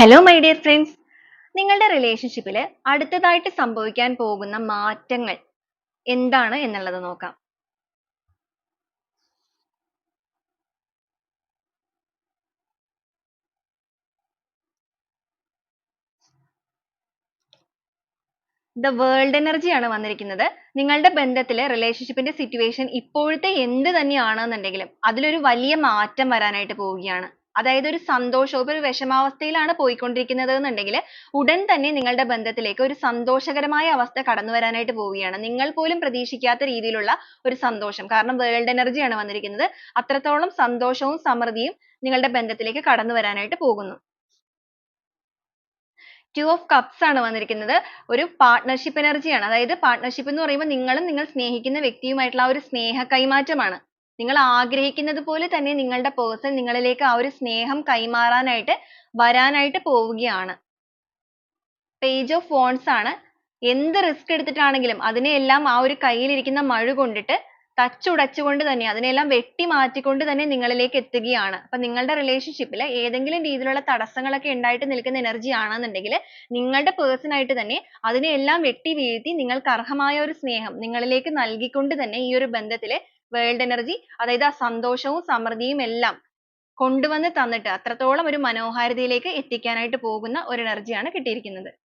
Hello my dear friends നിങ്ങളുടെ റിലേഷൻഷിപ്പിൽ അടുത്തതായിട്ട് സംഭവിക്കാൻ പോകുന്ന മാറ്റങ്ങൾ എന്താണ് എന്നുള്ളത് നോക്കാം. ദ വേൾഡ് എനർജിയാണ് വന്നിരിക്കുന്നത്. നിങ്ങളുടെ ബന്ധത്തിലെ റിലേഷൻഷിപ്പിന്റെ സിറ്റുവേഷൻ ഇപ്പോഴത്തെ എന്ത് തന്നെയാണെന്നുണ്ടെങ്കിലും അതിലൊരു വലിയ മാറ്റം വരാനായിട്ട് പോവുകയാണ്. അതായത് ഒരു സന്തോഷവും ഒരു വിഷമാവസ്ഥയിലാണ് പോയിക്കൊണ്ടിരിക്കുന്നത് എന്നുണ്ടെങ്കിൽ ഉടൻ തന്നെ നിങ്ങളുടെ ബന്ധത്തിലേക്ക് ഒരു സന്തോഷകരമായ അവസ്ഥ കടന്നു വരാനായിട്ട് പോവുകയാണ്. നിങ്ങൾ പോലും പ്രതീക്ഷിക്കാത്ത രീതിയിലുള്ള ഒരു സന്തോഷം. കാരണം വേൾഡ് എനർജി ആണ് വന്നിരിക്കുന്നത്. അത്രത്തോളം സന്തോഷവും സമൃദ്ധിയും നിങ്ങളുടെ ബന്ധത്തിലേക്ക് കടന്നു വരാനായിട്ട് പോകുന്നു. ടു ഓഫ് കപ്സ് ആണ് വന്നിരിക്കുന്നത്. ഒരു പാർട്ട്ണർഷിപ്പ് ആണ്. അതായത് പാർട്ട്ണർഷിപ്പ് എന്ന് പറയുമ്പോൾ നിങ്ങളും നിങ്ങൾ സ്നേഹിക്കുന്ന വ്യക്തിയുമായിട്ടുള്ള ആ ഒരു സ്നേഹ കൈമാറ്റമാണ്. നിങ്ങൾ ആഗ്രഹിക്കുന്നത് പോലെ തന്നെ നിങ്ങളുടെ പേഴ്സൺ നിങ്ങളിലേക്ക് ആ ഒരു സ്നേഹം കൈമാറാനായിട്ട് വരാനായിട്ട് പോവുകയാണ്. പേജ് ഓഫ് wands ആണ്. എന്ത് റിസ്ക് എടുത്തിട്ടാണെങ്കിലും അതിനെയെല്ലാം ആ ഒരു കയ്യിലിരിക്കുന്ന മഴു കൊണ്ടിട്ട് തച്ചുടച്ചുകൊണ്ട് തന്നെ അതിനെല്ലാം വെട്ടി മാറ്റിക്കൊണ്ട് തന്നെ നിങ്ങളിലേക്ക് എത്തുകയാണ്. അപ്പൊ നിങ്ങളുടെ റിലേഷൻഷിപ്പിൽ ഏതെങ്കിലും രീതിയിലുള്ള തടസ്സങ്ങളൊക്കെ ഉണ്ടായിട്ട് നിൽക്കുന്ന എനർജി ആണെന്നുണ്ടെങ്കിൽ നിങ്ങളുടെ പേഴ്സൺ ആയിട്ട് തന്നെ അതിനെയെല്ലാം വെട്ടി വീഴ്ത്തി നിങ്ങൾക്ക് അർഹമായ ഒരു സ്നേഹം നിങ്ങളിലേക്ക് നൽകിക്കൊണ്ട് തന്നെ ഈ ഒരു ബന്ധത്തിലെ വേൾഡ് എനർജി അതായത് ആ സന്തോഷവും സമൃദ്ധിയും എല്ലാം കൊണ്ടുവന്ന് തന്നിട്ട് അത്രത്തോളം ഒരു മനോഹാരിതയിലേക്ക് എത്തിക്കാനായിട്ട് പോകുന്ന ഒരു എനർജിയാണ് കിട്ടിയിരിക്കുന്നത്.